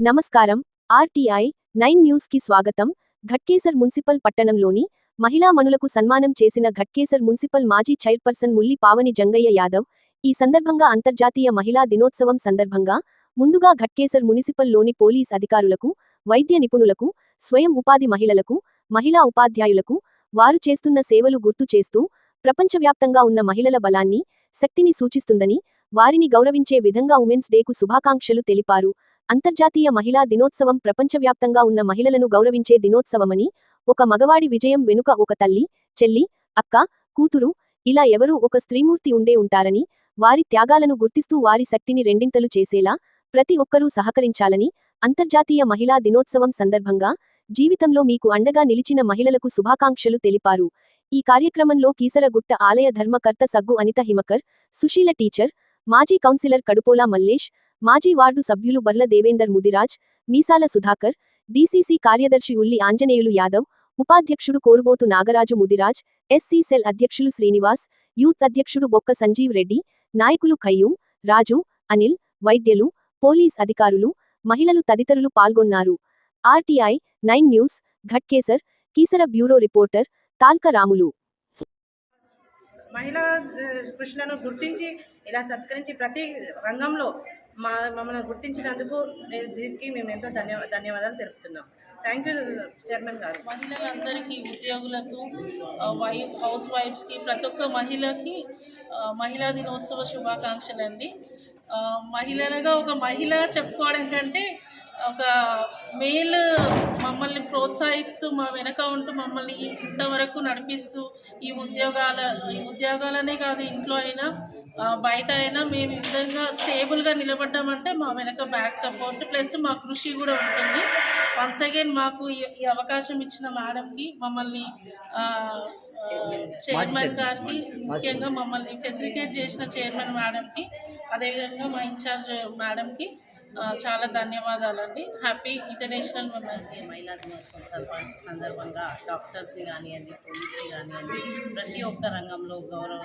నమస్కారం. RTI nine న్యూస్కి స్వాగతం. ఘట్కేసర్ మున్సిపల్ పట్టణంలోని మహిళా మనులకు సన్మానం చేసిన ఘట్కేసర్ మున్సిపల్ మాజీ చైర్పర్సన్ ముల్లి పావని జంగయ్య యాదవ్ ఈ సందర్భంగా అంతర్జాతీయ మహిళా దినోత్సవం సందర్భంగా ముందుగా ఘట్కేసర్ మున్సిపల్లోని పోలీస్ అధికారులకు వైద్య నిపుణులకు స్వయం ఉపాధి మహిళలకు మహిళా ఉపాధ్యాయులకు వారు చేస్తున్న సేవలు గుర్తు చేస్తూ ప్రపంచవ్యాప్తంగా ఉన్న మహిళల బలాన్ని శక్తిని సూచిస్తుందని వారిని గౌరవించే విధంగా ఉమెన్స్ డేకు శుభాకాంక్షలు తెలిపారు. అంతర్జాతీయ మహిళా దినోత్సవం ప్రపంచవ్యాప్తంగా ఉన్న మహిళలను గౌరవించే దినోత్సవమని ఒక మగవాడి విజయం వెనుక ఒక తల్లి చెల్లి అక్క కూతురు ఇలా ఎవరూ ఒక స్త్రీమూర్తి ఉండే ఉంటారని వారి త్యాగాలను గుర్తిస్తూ వారి శక్తిని రెండింతలు చేసేలా ప్రతి ఒక్కరూ సహకరించాలని అంతర్జాతీయ మహిళా దినోత్సవం సందర్భంగా జీవితంలో మీకు అండగా నిలిచిన మహిళలకు శుభాకాంక్షలు తెలిపారు. ఈ కార్యక్రమంలో కీసరగుట్ట ఆలయ ధర్మకర్త సగ్గు అనిత హిమకర్ సుశీల టీచర్ మాజీ కౌన్సిలర్ కడుపోలా మల్లేష్ మాజీ వార్డు సభ్యులు బర్ల దేవేందర్ ముదిరాజ్ మీసాల సుధాకర్ డీసీసీ కార్యదర్శి ఉల్లి ఆంజనేయులు యాదవ్ ఉపాధ్యక్షుడు కోరుబోతు నాగరాజు ముదిరాజ్ ఎస్సీ సెల్ అధ్యక్షులు శ్రీనివాస్ యూత్ అధ్యక్షుడు బొక్క సంజీవ్ రెడ్డి నాయకులు ఖయ్యూం రాజు అనిల్ వైద్యులు పోలీస్ అధికారులు మహిళలు తదితరులు పాల్గొన్నారు. RTI nine news Ghatkesar Keesara bureau reporter Talka Ramulu. మహిళా కృషులను గుర్తించి ఇలా సత్కరించి ప్రతి రంగంలో మా మమ్మల్ని గుర్తించినందుకు దీనికి మేము ఎంతో ధన్య ధన్యవాదాలు తెలుపుతున్నాం. థ్యాంక్ యూ చైర్మన్ గారు. మహిళలందరికీ ఉద్యోగులకు వైఫ్ హౌస్ వైఫ్స్కి ప్రతి ఒక్క మహిళకి మహిళా దినోత్సవ శుభాకాంక్షలు అండి మహిళలుగా ఒక మహిళ చెప్పుకోవడం కంటే ఒక మేల్ మమ్మల్ని ప్రోత్సహిస్తూ మా వెనక ఉంటూ మమ్మల్ని ఇంతవరకు నడిపిస్తూ ఈ ఉద్యోగాల ఈ ఉద్యోగాలనే కాదు ఇంట్లో అయినా బయట అయినా మేము ఈ విధంగా స్టేబుల్గా నిలబడ్డామంటే మా వెనక బ్యాక్ సపోర్ట్ ప్లస్ మా కృషి కూడా ఉంటుంది. వన్స్ అగైన్ మాకు ఈ అవకాశం ఇచ్చిన మేడంకి మమ్మల్ని చైర్మన్ గారికి ముఖ్యంగా మమ్మల్ని ఫెసిలిటేట్ చేసిన చైర్మన్ మేడంకి అదేవిధంగా మా ఇన్ఛార్జ్ మేడంకి చాలా ధన్యవాదాలండి. హ్యాపీ ఇంటర్నేషనల్ ఉమెన్స్ డే మహిళా దినోత్సవం సందర్భ- సందర్భంగా డాక్టర్స్ని కానివ్వండి పోలీస్ని కానివ్వండి ప్రతి ఒక్క రంగంలో గౌరవ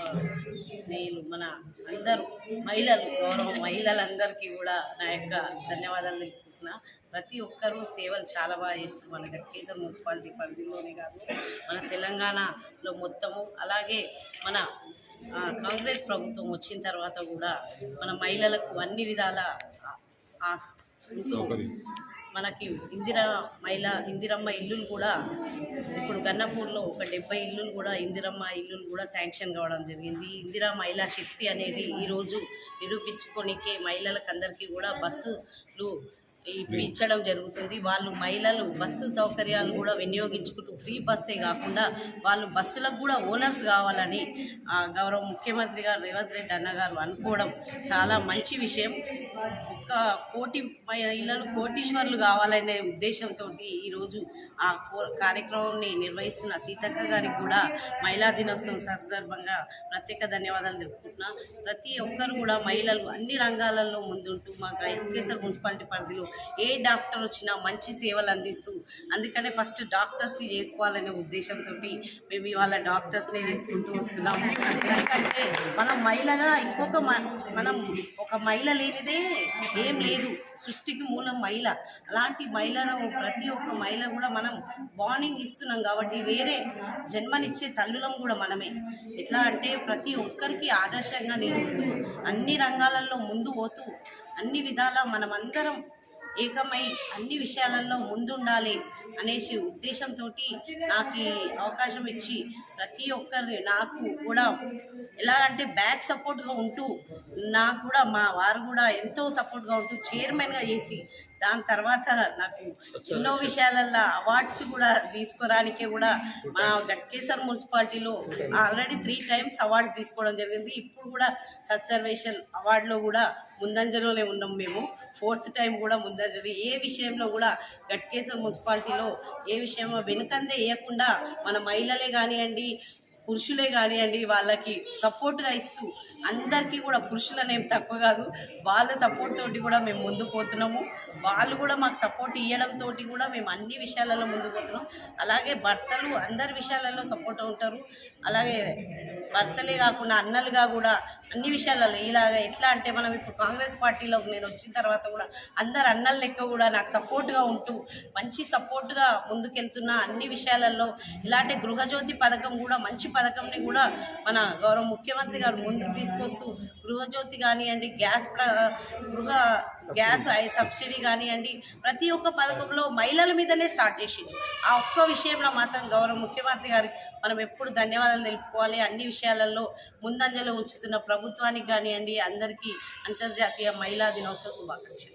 నేను మన అందరూ మహిళలు గౌరవ మహిళలందరికీ కూడా నా యొక్క ధన్యవాదాలు తెలుపుతున్నా ప్రతి ఒక్కరూ సేవలు చాలా బాగా చేస్తారు మన గట్కేశ్వర మున్సిపాలిటీ పరిధిలోనే కాదు మన తెలంగాణలో మొత్తము. అలాగే మన కాంగ్రెస్ ప్రభుత్వం వచ్చిన తర్వాత కూడా మన మహిళలకు అన్ని విధాల మనకి ఇందిరా మహిళ ఇందిరమ్మ ఇల్లులు కూడా ఇప్పుడు గన్నపూర్లో ఒక డెబ్బై ఇల్లులు కూడా ఇందిరమ్మ ఇల్లులు కూడా శాంక్షన్ కావడం జరిగింది. ఇందిరా మహిళా శక్తి అనేది ఈరోజు నిరూపించుకోనికే మహిళలకు అందరికీ కూడా బస్సులు ఇచ్చడం జరుగుతుంది. వాళ్ళు మహిళలు బస్సు సౌకర్యాలు కూడా వినియోగించుకుంటూ ఫ్రీ బస్సే కాకుండా వాళ్ళు బస్సులకు కూడా ఓనర్స్ కావాలని ఆ, గౌరవ ముఖ్యమంత్రి గారు రేవంత్ రెడ్డి అన్న గారు అనుకోవడం చాలా మంచి విషయం. ఒక కోటి మహిళలు కోటీశ్వర్లు కావాలనే ఉద్దేశంతో ఈరోజు ఆ కో- కార్యక్రమాన్ని నిర్వహిస్తున్న సీతక్క గారికి కూడా మహిళా దినోత్సవం సందర్భంగా ప్రత్యేక ధన్యవాదాలు తెలుపుకుంటున్నా. ప్రతి ఒక్కరు కూడా మహిళలు అన్ని రంగాలలో ముందుంటూ మా కేసర్ మున్సిపాలిటీ పరిధిలో ఏ డాక్టర్ వచ్చినా మంచి సేవలు అందిస్తూ అందుకనే ఫస్ట్ డాక్టర్స్ని చేసుకోవాలనే ఉద్దేశంతో మేము ఇవాళ డాక్టర్స్ని చేసుకుంటూ వస్తున్నాం. ఎందుకంటే మనం మహిళగా ఇంకొక మ- మనం ఒక మహిళ లేనిదే ఏం లేదు. సృష్టికి మూలం మహిళ. అలాంటి మహిళను ప్రతి ఒక్క మహిళ కూడా మనం వార్నింగ్ ఇస్తున్నాం కాబట్టి వేరే జన్మనిచ్చే తల్లులం కూడా మనమే. ఎట్లా అంటే ప్రతి ఒక్కరికి ఆదర్శంగా నిలుస్తూ అన్ని రంగాలలో ముందు పోతూ అన్ని విధాల మనమందరం ఏకమై అన్ని విషయాలలో ముందుండాలి అనేసి ఉద్దేశంతో నాకు ఈ అవకాశం ఇచ్చి ప్రతి ఒక్కరి నాకు కూడా ఎలా అంటే బ్యాక్ సపోర్ట్గా ఉంటూ నాకు కూడా మా వారు కూడా ఎంతో సపోర్ట్గా ఉంటూ చైర్మన్గా చేసి దాని తర్వాత నాకు ఎన్నో విషయాలల్లో అవార్డ్స్ కూడా తీసుకురానికే కూడా మా గట్కేసర్ మున్సిపాలిటీలో ఆల్రెడీ త్రీ టైమ్స్ అవార్డ్స్ తీసుకోవడం జరిగింది. ఇప్పుడు కూడా సబ్సర్వేషన్ అవార్డులో కూడా ముందంజలోనే ఉన్నాం మేము. ఫోర్త్ టైం కూడా ముందరి ఏ విషయంలో కూడా గట్కేసర్ మున్సిపాలిటీలో ఏ విషయంలో వెనుకందే వేయకుండా మన మహిళలే కానివ్వండి పురుషులే కానివ్వండి వాళ్ళకి సపోర్ట్గా ఇస్తూ అందరికీ కూడా పురుషులనేం తక్కువ కాదు. వాళ్ళ సపోర్ట్ తోటి కూడా మేము ముందు పోతున్నాము. వాళ్ళు కూడా మాకు సపోర్ట్ ఇవ్వడంతో కూడా మేము అన్ని విషయాలలో ముందు పోతున్నాం. అలాగే భర్తలు అందరి విషయాలలో సపోర్ట్ ఉంటారు అలాగే భర్తలే కాకుండా అన్నలుగా కూడా అన్ని విషయాలలో ఇలాగ ఎట్లా అంటే మనం ఇప్పుడు కాంగ్రెస్ పార్టీలోకి నేను వచ్చిన తర్వాత కూడా అందరు అన్నల లెక్క కూడా నాకు సపోర్ట్గా ఉంటూ మంచి సపోర్ట్గా ముందుకెళ్తున్న అన్ని విషయాలలో ఇలాంటి గృహజ్యోతి పథకం కూడా మంచి పథకంని కూడా మన గౌరవ ముఖ్యమంత్రి గారు ముందుకు తీసుకొస్తూ గృహజ్యోతి కానివ్వండి గ్యాస్ ప్ర గృహ గ్యాస్ ఐ- సబ్సిడీ కానివ్వండి ప్రతి ఒక్క పథకంలో మహిళల మీదనే స్టార్ట్ చేసింది ఆ ఒక్క విషయంలో మాత్రం గౌరవ ముఖ్యమంత్రి గారికి మనం ఎప్పుడు ధన్యవాదాలు తెలుపుకోవాలి. అన్ని విషయాలలో ముందంజలో ఉంచుతున్న ప్రభుత్వానికి కానివ్వండి అందరికీ అంతర్జాతీయ మహిళా దినోత్సవ శుభాకాంక్షలు.